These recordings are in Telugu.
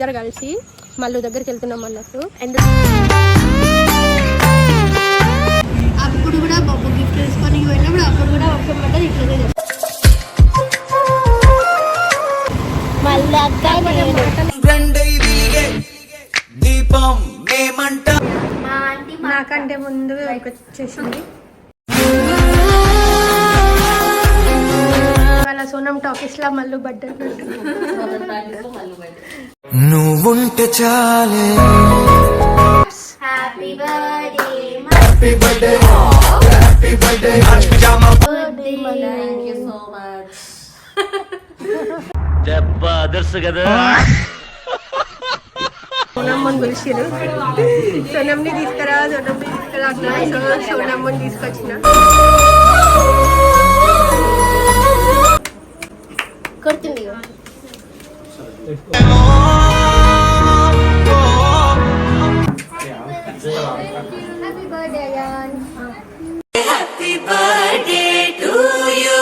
ఇద్దరు కలిసి మళ్ళీ దగ్గరికి వెళ్తున్నాం అన్నట్టు. అప్పుడు కూడా బాబు గిఫ్ట్ తీసుకొని వెళ్ళినప్పుడు అప్పుడు కూడా ఒక మాట ఇట్లనే నాకంటే ముందు వచ్చేసింది. వాళ్ళ సోనం టాకీస్ లా మళ్ళీ బడ్డ నువ్వుంటే చాలే. Happy birthday happy birthday happy birthday thank you so much దెబ్బ అదర్సు కదా. సోనమ్మని పిలిచిరు తీసుకురా సోనమ్ని తీసుకురా అట్లా సోనమ్మని తీసుకొచ్చిన. కొడుతుంది Happy birthday, Happy birthday to you.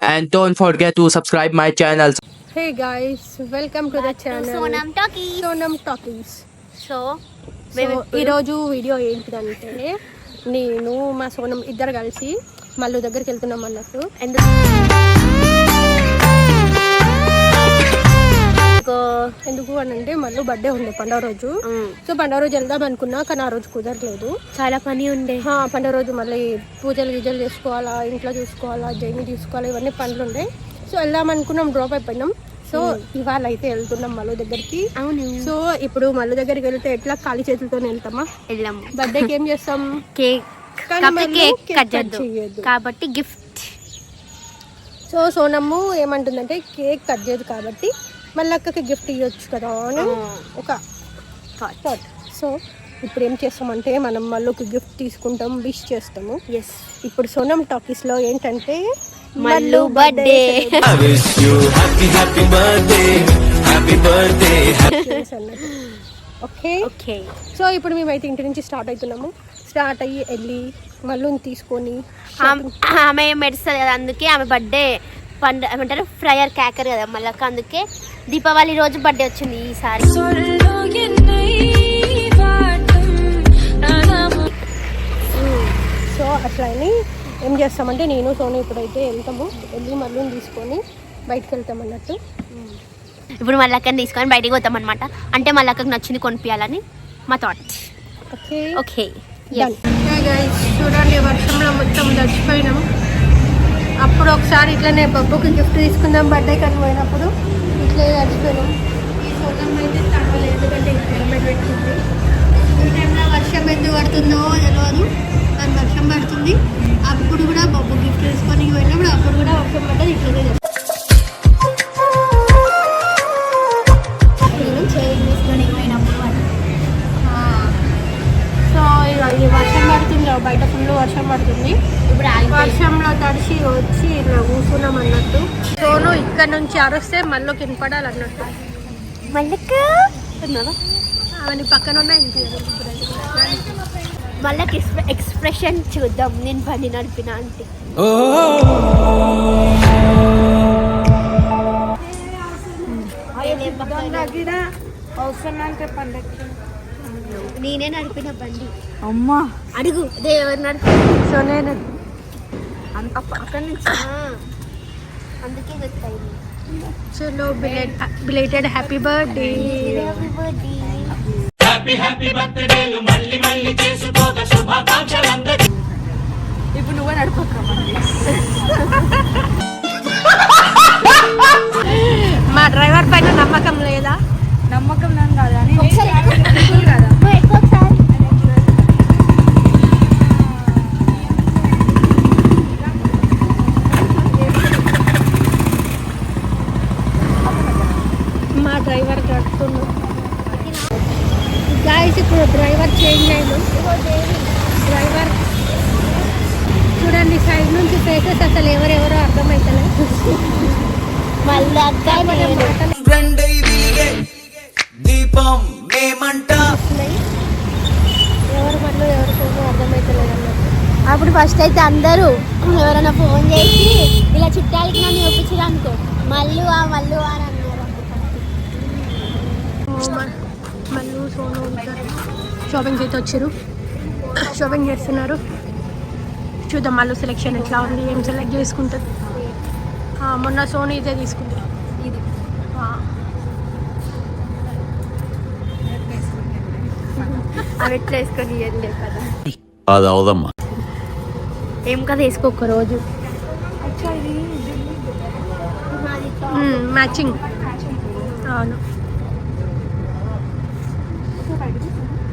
And don't forget to subscribe my channel. Hey guys, welcome to the channel. Sonam Talkies. Sonam Talkies. So మేము ఈరోజు వీడియో ఏంటిదంటే నేను మా సోనం ఇద్దరు కలిసి మళ్ళీ దగ్గరికి వెళ్తున్నాం అన్నట్టు. ఎందుకు? ఎందుకు అని అంటే మళ్ళీ బర్త్డే ఉండే పండుగ రోజు. సో పండుగ రోజు వెళ్దాం అనుకున్నా కానీ ఆ రోజు కుదరలేదు. చాలా పని ఉండే. పండుగ రోజు మళ్ళీ పూజలు గీజలు చేసుకోవాలా ఇంట్లో చూసుకోవాలా జైని చూసుకోవాలా ఇవన్నీ పనులు ఉండే. సో వెళ్దాం అనుకున్నాం డ్రాప్ అయిపోయినాం. సో ఇవాళ అయితే వెళ్తున్నాం మళ్ళీ దగ్గరికి. అవును. సో ఇప్పుడు మళ్ళీ దగ్గరికి వెళ్తే ఎట్లా ఖాళీ చేతులతో వెళ్తామా? వెళ్ళాము. బర్త్డేకి ఏం చేస్తాం? కేక్. Cake cut. కాబట్టి గిఫ్ట్. సో సోనమ్ము ఏమంటుందంటే కేక్ కట్ చేయదు కాబట్టి మళ్ళీ అక్కకి గిఫ్ట్ ఇవ్వచ్చు కదా అని ఒక థాట్ సో ఇప్పుడు ఏం చేస్తామంటే మనం మళ్ళీ ఒక గిఫ్ట్ తీసుకుంటాం విష్ చేస్తాము. ఎస్ ఇప్పుడు సోనం టాకీస్లో ఏంటంటే Mallu birthday. Okay. Okay. So ఇప్పుడు మేమైతే ఇంటి నుంచి స్టార్ట్ అవుతున్నాము. స్టార్ట్ అయ్యి వెళ్ళి మళ్ళీ తీసుకొని ఆమె మెడుస్తుంది కదా అందుకే ఆమె బర్త్డే పండ ఏమంటారు? ఫ్రయర్ క్యాకర్ కదా మళ్ళీ అందుకే దీపావళి రోజు బర్త్డే వచ్చింది ఈసారి. సో అట్లా అని ఏం చేస్తామంటే నేను సోను ఇప్పుడైతే వెళ్తాము. వెళ్ళి మళ్ళీ తీసుకొని బయటకు వెళ్తాం అన్నట్టు. ఇప్పుడు మళ్ళక్కని తీసుకొని బయటికి పోతాం అనమాట అంటే మళ్ళక్కకి నచ్చింది కొనిపించాలని మా thought okay. Okay. Done. Hey guys, చూడండి వర్షంలో మొత్తం తడిచిపోయినాం అప్పుడు ఒకసారి ఇట్లనే బబ్బుకి గిఫ్ట్ తీసుకుందాం బర్త్డే కానీ పోయినప్పుడు ఇట్లే తడిచిపోయినాం ఈ సోలం అయితే తడవలేదు ఎందుకంటే హెల్మెట్ పెట్టింది. ఈ టైంలో వర్షం ఎందుకు పడుతుందో తెలియదు కానీ వర్షం పడుతుంది. అరుస్తే మళ్ళీ కినపడాలి అన్నట్టు మళ్ళక్క అవన్నీ పక్కన ఉన్నాయి మళ్ళీ ఎక్స్ప్రెషన్ చూద్దాం. నేను బండి నడిపిన అంటే. నేనే నడిపిన బండి. అమ్మా. అడుగు అదే ఎవరు నడిపి? సో నేను నుంచి అందుకే చెప్తాయి चलो belated happy birthday happy happy birthday మళ్ళీ మళ్ళీ చేసుకోక ఇప్పుడు నువ్వే మా డ్రైవర్ పైన నమ్మకం లేదా? నమ్మకం కాదు అని అప్పుడు ఫస్ట్ అయితే అందరూ ఎవరైనా ఫోన్ చేసి ఇలా చుట్టాలకి నన్ను చూపించారు అనుకో. మల్లు ఆ మల్లు ఆ అని అన్నారు మళ్ళీ సోను షాపింగ్ అయితే వచ్చారు. షాపింగ్ చేస్తున్నారు. చూద్దాం మళ్ళీ సెలెక్షన్ ఎట్లా ఉంది ఏం సెలెక్ట్ చేసుకుంటుంది. మొన్న సోను ఇదే తీసుకుంది. ఇది. అవి ఎట్లా వేసుకొని అది అవదమ్మా. ఏం కదా వేసుకో ఒక్క రోజు. మ్యాచింగ్. అవును.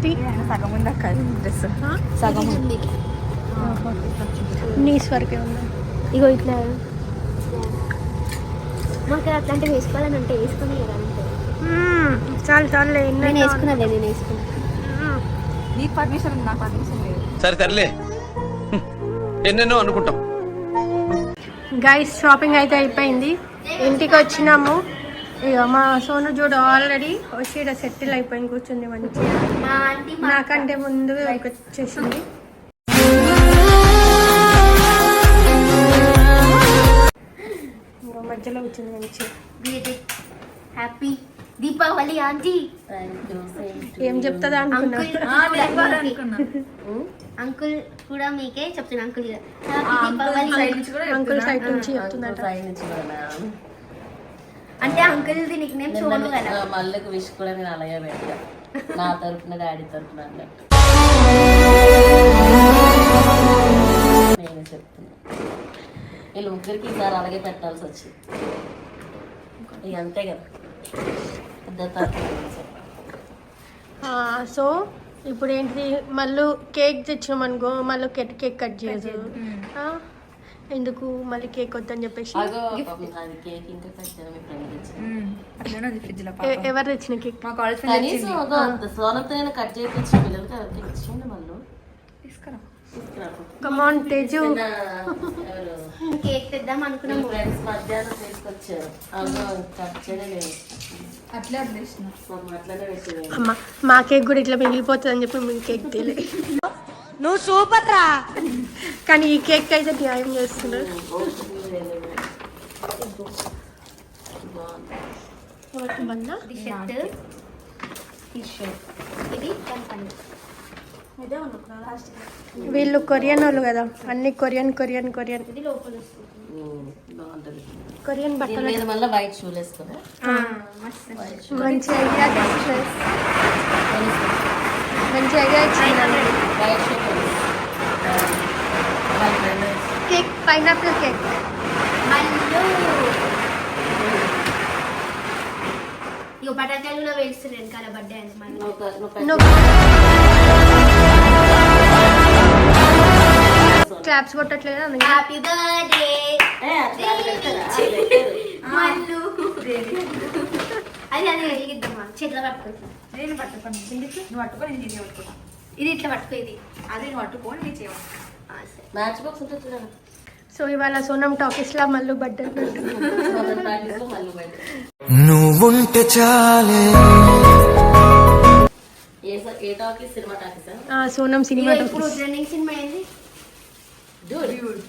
తీ- సగం ఉంది? అక్క డ్రెస్? సగం ఉంది నీస్ వరకే ఉందా ఇగో ఇట్లా. మాకు అట్లాంటివి వేసుకోవాలని అంటే వేసుకుని కదా. చాలు చాలు నేను వేసుకున్నదే నేను వేసుకున్నా. నీకు పర్మిషన్ ఉంది నాకు పర్మిషన్ లేదు సరే సర్లే. ఎన్నెన్నో అనుకుంటాం. గైస్ షాపింగ్ అయితే అయిపోయింది. ఇంటికి వచ్చినాము. ఇక మా సోను చూడు ఆల్రెడీ వచ్చి ఇక్కడ సెటిల్ అయిపోయింది కూర్చుంది మంచిగా. నాకంటే ముందు వచ్చేసింది. మధ్యలో కూర్చుంది మంచిగా. హ్యాపీ దీపావళి ఆంటీ ఏం చెప్తుందా అనుకున్నా? అంకుల్ అంకుల్ కూడా మీకే చెప్తున్నా అంకుల్ దీపావళి అంకుల్ సైడ్ నుంచి అంటే uncle the nickname Sonu కదా. మళ్ళీ విష్ కూడా నేను అలాగే పెట్టా నా తరపున డాడీ తరపున అన్నట్టు. నేను చెప్తున్నా. వీళ్ళు ముగ్గురికి ఈసారి అలాగే పెట్టాల్సి వచ్చింది. ఇక అంతే కదా. పెద్ద సో ఇప్పుడు ఏంటిది మళ్ళీ కేక్ తెచ్చినాం అనుకో మళ్ళీ కేక్ కేక్ కట్ చేయదు. ఆ, ఎందుకు మళ్ళీ కేక్ వద్దని చెప్పేసి? ఎవరు తెచ్చిన కేక్? మా కాలేజ్ కట్ చేయించిన పిల్లలకి తీసుకురా. కమాన్ తేజు కేక్ తెద్దాం మీ అనుకున్నాము ఫ్రెండ్స్ మధ్యాహ్నం తీసుకొచ్చారు. అట్లే అట్లనే మా కేక్ కూడా ఇట్లా మిగిలిపోతుంది అని చెప్పి మీ కేక్ తేలే నువ్వు సూపర్ రా. కానీ ఈ కేక్ అయితే న్యాయం చేస్తున్నారు. బందా ఇది షర్ట్ ఇది కంపెనీ వీళ్ళు కొరియన్ వాళ్ళు కదా అన్ని కొరియన్ కొరియన్ కొరియన్. కొరియన్ బట్టలు వైట్ షూలు మంచి ఐడియా మంచి ఐడియా కేక్ పైనాపిల్ కేక్. ఇక పటాకాయలు కూడా వేస్తారు వెనకాల బర్త్డే అని. క్లాప్స్ కొట్టట్లేదా? అందుకే. హ్యాపీ బర్త్డే అది? అది పెట్టరు. మల్లు. అది అది వెలిగిద్దామా? చేతిలో పట్టుకుంటా నేను పట్టుకోను. నువ్వు పట్టుకో నేను ఇది పట్టుకుంటా ఇది ఇట్లా పట్టుకో ఇది అదే నువ్వు పట్టుకో నేను. మ్యాచ్ బాక్స్ ఉంటుంది చూడండి సో ఇవాళ సోనం టాకీస్ లా మళ్ళీ బయట నువ్వుంటే చాలే. ఏ స- ఏ టాకీస్ సినిమా టాకీసా? సోనం సినిమా సినిమా ఏంది? డూడ్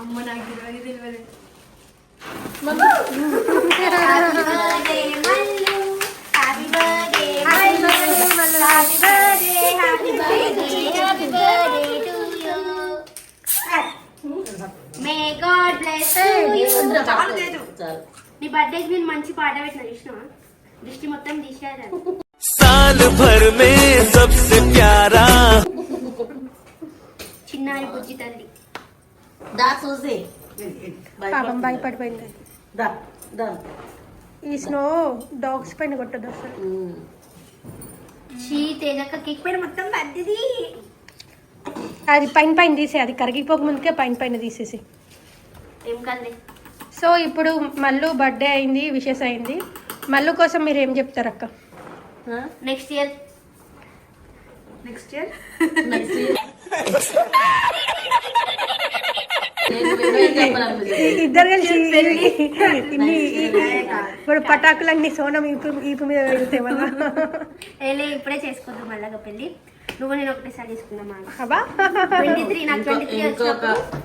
అమ్మ నాకు తెలియదు తెలియదు happy birthday Mallu happy birthday Mallu happy birthday happy birthday happy birthday to you may God bless you చాలు చాలు నీ బర్త్డేకి నేను మంచి పాట పెట్టిన చూసినావా దృష్టి మొత్తం తీసేయాలి साल भर में सबसे प्यारा చిన్నారి బుజ్జి తల్లి దా చూసి పాపం భయపడిపోయింది. దా దా. ఈ స్నో డాగ్స్ పైన కొట్టదు అసలు. చీ తేజక్క కేక్ పైన మొత్తం పెద్దది అది పైన పైన తీసే అది కరిగిపోక ముందుకే పైన పైన తీసేసి ఏం సో ఇప్పుడు మల్లు బర్త్డే అయింది విషెస్ అయింది. మల్లు కోసం మీరు ఏం చెప్తారు అక్క? Next year next year next. ఇద్దరు కలిసి ఇన్ని ఇప్పుడు పటాకులన్నీ సోనం ఈపు ఈపు మీద వెళ్తే ఏలే ఇప్పుడే చేసుకుందాం మళ్ళా పెళ్ళి. నువ్వు నేను ఒకటేసారి వచ్చినప్పుడు.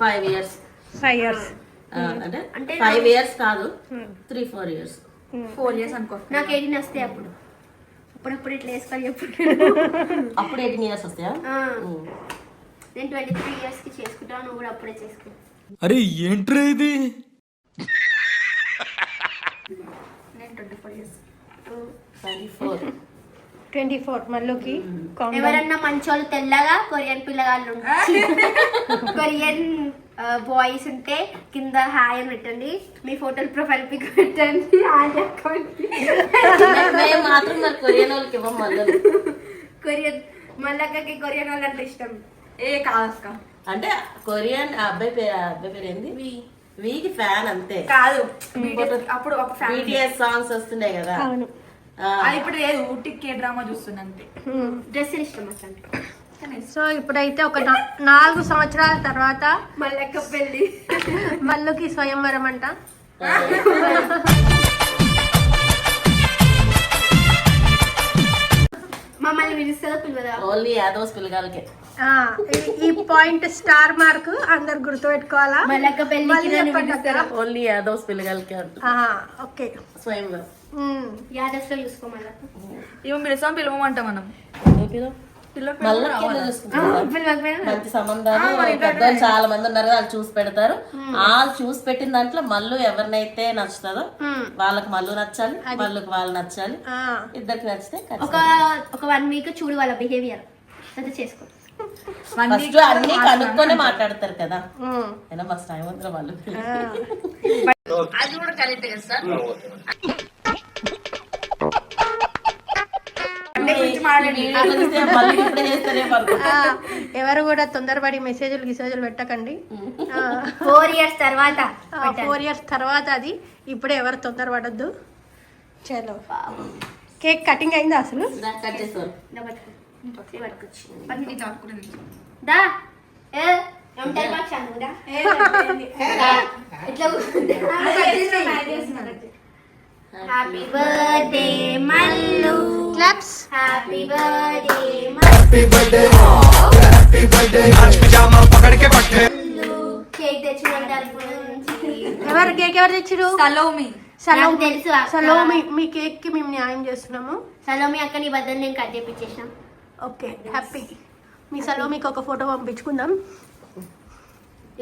ఫైవ్ ఇయర్స్ ఫైవ్ ఇయర్స్ అంటే అంటే ఫైవ్ ఇయర్స్ కాదు three four years four years అనుకో. నాకు ఎయిటీన్ వస్తాయి అప్పుడు. అప్పుడప్పుడు ఇట్లా వేసుకొని చెప్పు. అప్పుడు ఎయిటీన్ ఇయర్స్ వస్తాయా? ఆ, నేను ట్వంటీ త్రీ ఇయర్స్కి చేసుకుంటాను నువ్వు కూడా అప్పుడే చేసుకో. అరే ఏంట్రా ఇది? నేను ట్వంటీ ఫోర్. ఫోర్. మళ్ళీకి ఎవరన్నా మంచోళ్ళు తెల్లగా కొరియన్ పిల్లగాళ్ళు కొరియన్ బాయ్స్ ఉంటే కింద హాయ్ అని పెట్టండి. మీ ఫోటోలు ప్రొఫైల్ పిక్ పెట్టండి. హాయ్ అకౌంట్ మేము మాత్రం కొరియన్ వాళ్ళకి ఇవ్వం మళ్ళీ. కొరియన్ మళ్ళక్కకి కొరియన్ వాళ్ళు అంటే ఇష్టం. ఏ కాదక్క. అంటే కొరియన్ ఆ అబ్బాయి పేరు అబ్బాయి పేరు ఏంది? వీకి ఫ్యాన్ అంతే. కాదు అప్పుడు ఒక బీటీఎస్ సాంగ్స్ వస్తున్నాయి కదా. అవును. ఇప్పుడు లేదు ఊటీ కే డ్రామా చూస్తున్నా అంతే. డ్రెస్సులు ఇష్టం అసలు సో ఇప్పుడైతే ఒక నాలుగు సంవత్సరాల తర్వాత మళ్ళక్క పెళ్ళి. మళ్ళీకి స్వయంవరం అంట. మమ్మల్ని పిలుస్తుందో పిలవదా? ఓన్లీ యాదవ్స్ పిల్లగాలకే ఆ, ఈ- ఈ పాయింట్ స్టార్ మార్క్ అందరు గుర్తుపెట్టుకోవాలా? మళ్ళక్క పెళ్ళికి మళ్ళీ నన్ను చెప్పండి అక్క. పిలుస్తారా? ఓన్లీ యాదవ్స్ పిల్లగాలకే అంట. ఆ, ఓకే. స్వయంగా. ఉమ్. యాదవ్స్లో చూసుకో మళ్ళా ఇవి పిలుస్తాం పిలవమంట మనం. మంచి సంబంధాలు చాలా మంది ఉన్నారు కదా, వాళ్ళు చూసి పెడతారు. వాళ్ళు చూసి పెట్టిన దాంట్లో మళ్ళీ ఎవరినైతే నచ్చుతుందో వాళ్ళకి మళ్ళీ నచ్చాలి వాళ్ళకి వాళ్ళు నచ్చాలి. ఆ, ఇద్దరికి నచ్చితే ఒక ఒక వన్ వీక్ చూడు వాళ్ళ బిహేవియర్ చేసుకో. ఫస్ట్ అన్ని కనుక్కొని మాట్లాడతారు కదా. అయినా ఫస్ట్ టైం వద్దు వాళ్ళు. అది కూడా కరెక్ట్ కదా సార్? ఎవరు కూడా తొందరపడి మెసేజ్లు గిసేజ్లు పెట్టకండి ఫోర్ ఇయర్స్ తర్వాత ఫోర్ ఇయర్స్ తర్వాత అది ఇప్పుడే ఎవరు తొందరపడద్దు చలో కేక్ కటింగ్ అయిందా అసలు దా. ఇది happy birthday Mallu happy birthday cake తరపు నుంచి. ఎవరు కేక్ ఎవరు తెచ్చిరు? సలోమి. సలో నాకు తెలుసు అక్క. సలో మీ మీ కేక్కి మేము న్యాయం చేస్తున్నాము. సలోమి అక్క నీ బద్దలు నేను కట్ చేపించేసిన. Okay happy. మీ సలోమికి ఒక ఫోటో పంపించుకుందాం.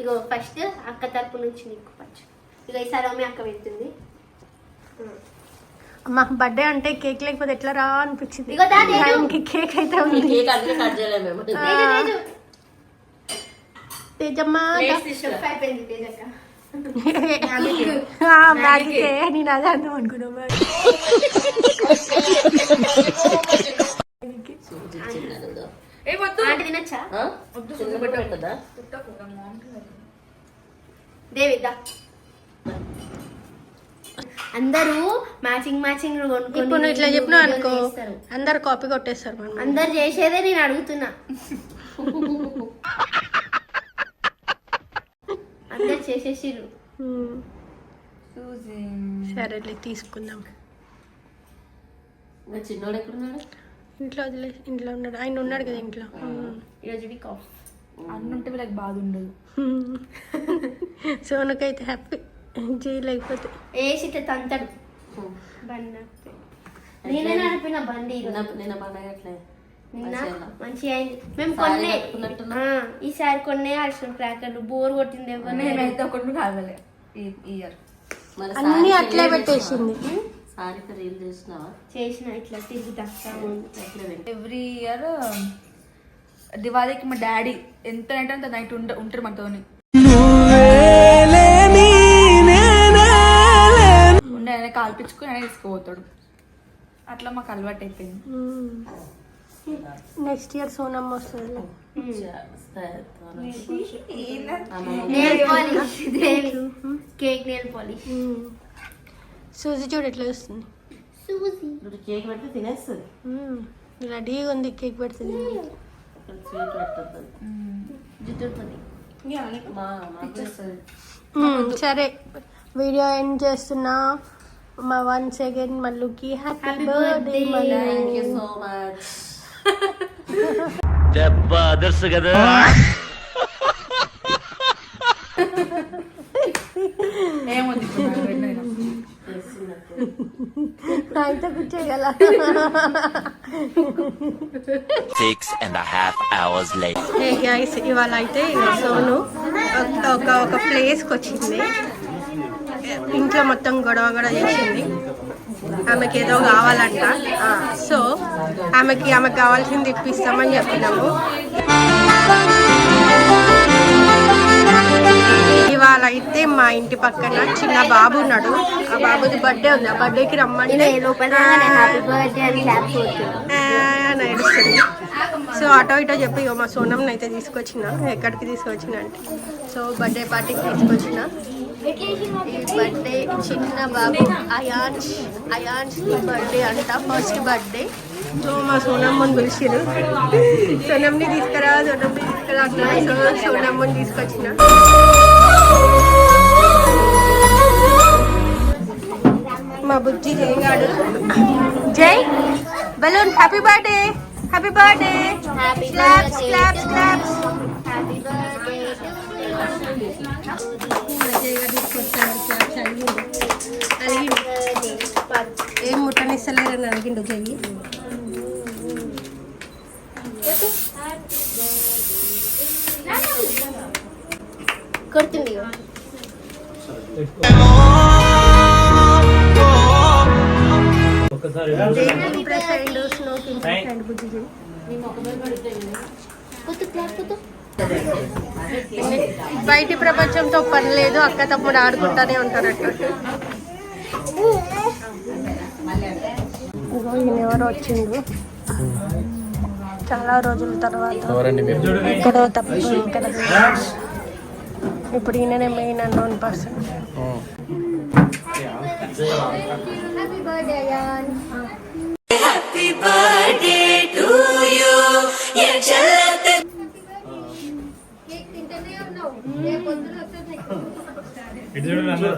ఇగో ఫస్ట్ అక్క తరపు నుంచి నీకు ఫస్ట్ ఇగో ఈ సలోమి అక్క వెళ్తుంది. మా బర్త్డే అంటే కేక్ లేకపోతే ఎట్లా రా అనిపించింది. టైంకి కేక్ అయితే ఉంది. తేజమ్మ. నేను అదే అందాం అనుకున్నా తినచ్చా? దేవిద్దా అందరూ మ్యాచింగ్ మ్యాచింగ్ ఇప్పుడు నువ్వు ఇట్లా చెప్పినా అనుకో అందరు కాపీ కొట్టేస్తారు మనం అందరు చేసేదే నేను అడుగుతున్నా. అందరు చేసేసిర్రు. సరేలే తీసుకుందాం. ఇంకా చిన్నోడు ఎక్కడున్నాడు? ఇంట్లో వదిలే ఇంట్లో ఉన్నాడు. ఆయన ఉన్నాడు కదా ఇంట్లో. ఈరోజు వీక్ ఆఫ్. అన్నుంటే వీళ్ళకి బాధ ఉండదు. సోనుకైతే హ్యాపీ చేయలేకపోతే వేసి ఇట్లా తంతాడు? బండి నడిపి. నేనే నడిపిన బండి. నిన్న నిన్న మంచిగా అయింది? మేము సారీ కొన్నే ఈసారి కొన్నే ఆల్సిన క్రాకర్లు. బోర్ కొట్టింది ఎవరు? నేనైతే ఒకటి కాదలే ఈ ఇయర్. అన్ని అట్లే పెట్టేసింది. సారీకి రీల్ చేసినావా? చేసిన ఇట్లా ఎట్లేదు ఎవ్రీ ఇయర్ దివాళీకి మా డాడీ ఎంత నైట్ అంత నైట్ ఉంట ఉంటారు మాతోని. కాల్పించుకుని ఆయన తీసుకుపోతాడు. అట్లా మాకు అలవాటు అయిపోయింది నెక్స్ట్ ఇయర్ సోనమ్మ వస్తుంది కేక్ పాలిష్ సూజీ చూడు ఎట్లా వస్తుంది సూజీ కేక్ పెడితే తినేస్తుంది. రెడీగా ఉంది కేక్ మ్మ్. సరే. వీడియో ఎండ్ చేస్తున్నా. మా one second మల్లుకి happy Happy birthday birthday. Mallu thank you so much దెబ్బ అదర్సు కదా ఏముంది ఇప్పుడు నాకు పెట్టిన అయితే కూర్చోగల Six and a half hours later. Hey guys ఇవాళ అయితే సోను ఒక- ఒక ఒక ప్లేస్కి వచ్చింది ఇంట్లో మొత్తం గొడవ గొడవ చేసింది. ఆమెకి ఏదో కావాలంట. సో ఆమెకి ఆమెకు కావాల్సింది ఇప్పిస్తామని చెప్పినాము. ఇవాళ అయితే మా ఇంటి పక్కన చిన్న బాబు ఉన్నాడు. ఆ బాబుది బర్త్డే ఉంది. ఆ బర్త్డేకి రమ్మంటే అని ఏడుస్తుంది. సో అటో ఇటో చెప్పి మా సోనంని అయితే తీసుకొచ్చిన. ఎక్కడికి తీసుకొచ్చిన అంటే. సో బర్త్డే పార్టీకి తీసుకొచ్చిన. బర్త్డే చిన్న బాబు అయాన్స్ అయాన్స్ బర్త్డే అంట ఫస్ట్ బర్త్డే సో మా సోనమ్మని పిలిచిరు సోనమ్ని తీసుకురా సోనమ్ని తీసుకురా అంటున్నారు సో సోనమ్మని తీసుకొచ్చిన. మా బుజ్జి జయగాడు. జై balloon happy birthday happy birthday happy claps claps claps happy birthday ఏం ముట్టనిస్తలేరని అడిగిండు చెయ్యి కొడుతుంది జై బయటి ప్రపంచంతో పని లేదు అక్క తమ్ముడు ఆడుకుంటానే ఉంటారట ఈయన ఎవరో వచ్చిండు చాలా రోజుల తర్వాత ఎక్కడో తప్పిపోయి ఇక్కడ ఇప్పుడు ఈయననే main unknown person happy birthday ఇది చూడండి అన్న